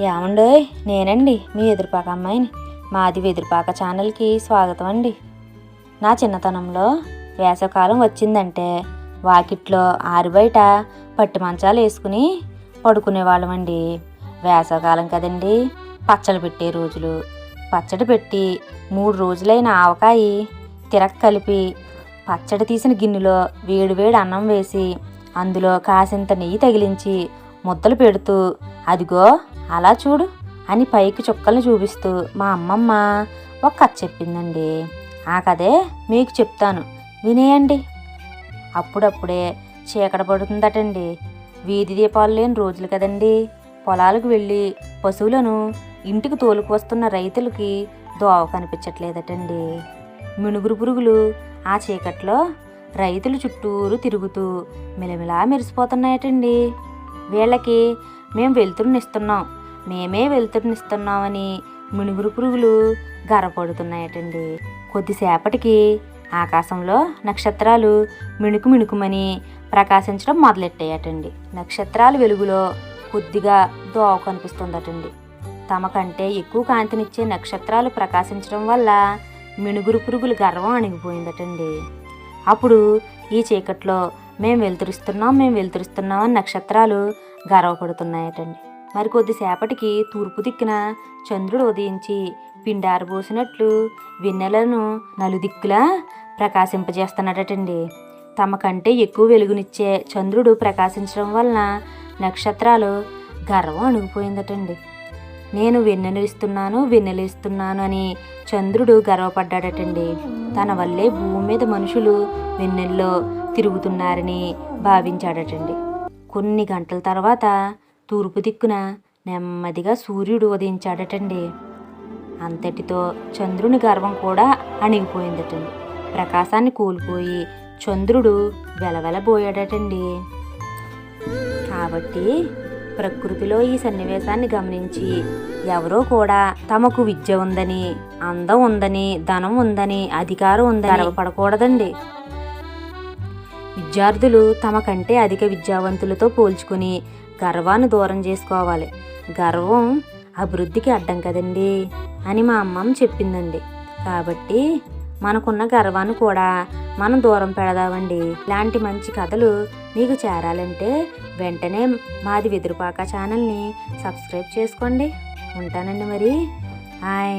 ఏమండోయ్ నేనండి మీ ఎదురుపాక అమ్మాయిని. మాది వెదురుపాక ఛానల్కి స్వాగతం అండి. నా చిన్నతనంలో వేసవకాలం వచ్చిందంటే వాకిట్లో ఆరుబయట పట్టు మంచాలు వేసుకుని పడుకునేవాళ్ళమండి వేసవకాలం కదండి పచ్చడి పెట్టే రోజులు. పచ్చడి పెట్టి మూడు రోజులైన ఆవకాయి తిరగ కలిపి పచ్చడి తీసిన గిన్నెలో వేడివేడి అన్నం వేసి అందులో కాసింత నెయ్యి తగిలించి ముద్దలు పెడుతూ అదిగో అలా చూడు అని పైకి చుక్కల్ని చూపిస్తూ మా అమ్మమ్మ ఒక కథ చెప్పిందండి. ఆ కథే మీకు చెప్తాను. వినేయండి. అప్పుడప్పుడే చీకట పడుతుందటండి. వీధి దీపాలు లేని రోజులు కదండి. పొలాలకు వెళ్ళి పశువులను ఇంటికి తోలుకు వస్తున్న రైతులకి దోవ కనిపించట్లేదటండి. మినుగురు పురుగులు ఆ చీకట్లో రైతులు చుట్టూరు తిరుగుతూ మిలమిలా మెరిసిపోతున్నాయటండి. వీళ్ళకి మేము వెలుతురునిస్తున్నాం మేమే వెలుతురునిస్తున్నామని మినుగురు పురుగులు గర్వపడుతున్నాయటండి కొద్దిసేపటికి ఆకాశంలో నక్షత్రాలు మిణుకు మిణుకుమని ప్రకాశించడం మొదలెట్టాయటండి. నక్షత్రాల వెలుగులో కొద్దిగా దోవ కనిపిస్తుందటండి తమ కంటే ఎక్కువ కాంతినిచ్చే నక్షత్రాలు ప్రకాశించడం వల్ల మినుగురు పురుగుల గర్వం అణిగిపోయిందటండి. అప్పుడు ఈ చీకట్లో మేము వెలుతురుస్తున్నాం మేము వెలుతురుస్తున్నాం అని నక్షత్రాలు గర్వపడుతున్నాయటండి మరి కొద్దిసేపటికి తూర్పు దిక్కున చంద్రుడు ఉదయించి పిండారబోసినట్లు వెన్నెలను నలుదిక్కులా ప్రకాశింపజేస్తున్నాడటండి. తమ కంటే ఎక్కువ వెలుగునిచ్చే చంద్రుడు ప్రకాశించడం వలన నక్షత్రాలు గర్వం అణిగిపోయిందటండి. నేను వెన్నెలిస్తున్నాను వెన్నెలిస్తున్నాను అని చంద్రుడు గర్వపడ్డాడటండి. తన వల్లే భూమి మీద మనుషులు వెన్నెల్లో తిరుగుతున్నారని భావించాడటండి. కొన్ని గంటల తర్వాత తూర్పు దిక్కున నెమ్మదిగా సూర్యుడు ఉదయించాడటండి. అంతటితో చంద్రుని గర్వం కూడా అణిగిపోయిందటండి. ప్రకాశాన్ని కోల్పోయి చంద్రుడు వెలవెలబోయాడటండి. కాబట్టి ప్రకృతిలో ఈ సన్నివేశాన్ని గమనించి ఎవరో కూడా తమకు విద్య ఉందని అందం ఉందని ధనం ఉందని అధికారం ఉందని గర్వపడకూడదండి. విద్యార్థులు తమ కంటే అధిక విద్యావంతులతో పోల్చుకుని గర్వాన్ని దూరం చేసుకోవాలి. గర్వం అభివృద్ధికి అడ్డం కదండి అని మా అమ్మమ్మ చెప్పిందండి. కాబట్టి మనకున్న గర్వాన్ని కూడా మనం దూరం పెడదామండి. ఇలాంటి మంచి కథలు మీకు చేరాలంటే వెంటనే మాది వెదురుపాక ఛానల్ని సబ్స్క్రైబ్ చేసుకోండి. ఉంటానండి మరి. హాయ్